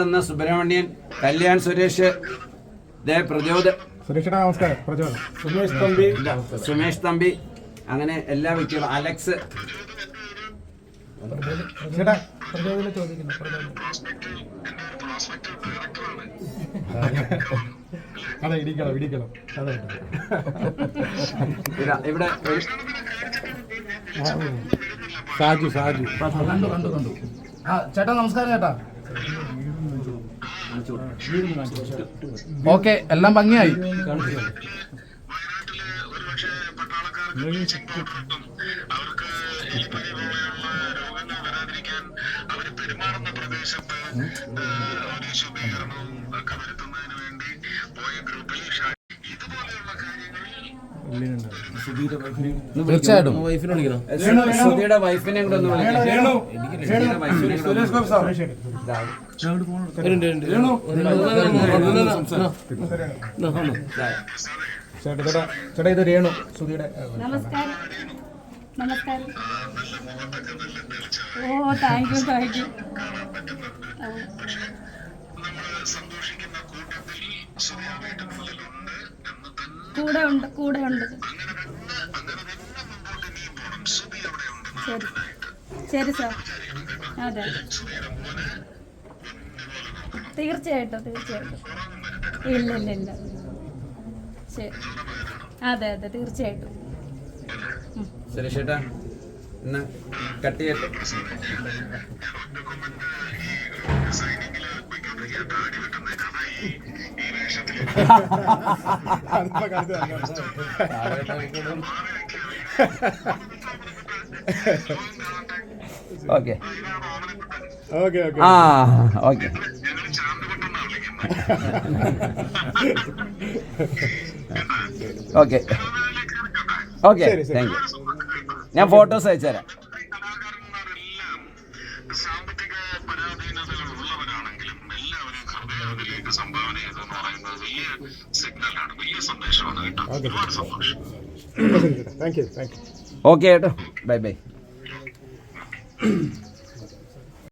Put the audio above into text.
തന്ന സുബ്രഹ്മണ്യൻ കല്യാൺ സുരേഷ്. ദേ പ്രചോദ സുമേഷ് തമ്പി. സുമേഷ് തമ്പി. അങ്ങനെ എല്ലാ വ്യക്തികളും. അലക്സ്. അതെ ഇടിക്കണം ഇടിക്കണം. അതെ. ഇവിടെ സാജു സാജു. കണ്ടു കണ്ടു കണ്ടു. ആ ചേട്ടാ നമസ്കാരം ചേട്ടാ. ഓക്കെ എല്ലാം ഭംഗിയായി. അവർക്ക് ഈ പരിപോലെയുള്ള രോഗങ്ങൾ വരാതിരിക്കാൻ അവർ പെരുമാറുന്ന പ്രദേശത്ത് ഒരു ശുദ്ധീകരണവും ഒക്കെ വരുത്തുന്നതിന് തീർച്ചയായിട്ടും. വൈഫിനെ കൂടെ ഒന്ന് വിളിക്കാം. സുധിയുടെ വൈഫിനെ കൂടെ ഒന്ന്. ചേട്ടാ ചേട്ടാ ചേട്ടാ ഇത് രേണു സുധിയുടെ നമസ്കാരം. നമസ്കാരം. ഓ താങ്ക് യു താങ്ക് യു സന്തോഷിക്കുന്ന കൂട്ടത്തിൽ സുധി ആ വീട്ടിനുള്ളിലുണ്ട് എന്ന് തന്നെ കൂടെ ഉണ്ട് കൂടെ ഉണ്ട്. ശരി. ശരി സാർ. അതെ. തീർച്ചയായിട്ടും തീർച്ചയായിട്ടും. ഇല്ല ഇല്ല ഇല്ല. ശരി. അതെ അതെ തീർച്ചയായിട്ടും. ശരി ചേട്ടാ എന്നാ കട്ട് ചെയ്യട്ടെ? സൈനിങ്ങിൽ പോയിക്കൊണ്ടിരിക്കുക ഓക്കെ ഓക്കെ ഓക്കെ ആ okay okay okay thank you ഞാൻ ഫോട്ടോസ് അയച്ചുതരാം. സാമ്പത്തിക പരാധീനതകൾ ഉള്ളവരാണെങ്കിലും എല്ലാവരും ഹൃദയത്തിലേക്ക് സംഭാവന ചെയ്തെന്ന് പറയുന്നത് വലിയ സിഗ്നലാണ് വലിയ സന്ദേശമാണ് കേട്ടോ. ഒരുപാട് സന്തോഷം. Thank you thank you okay കേട്ടോ ബൈ ബൈ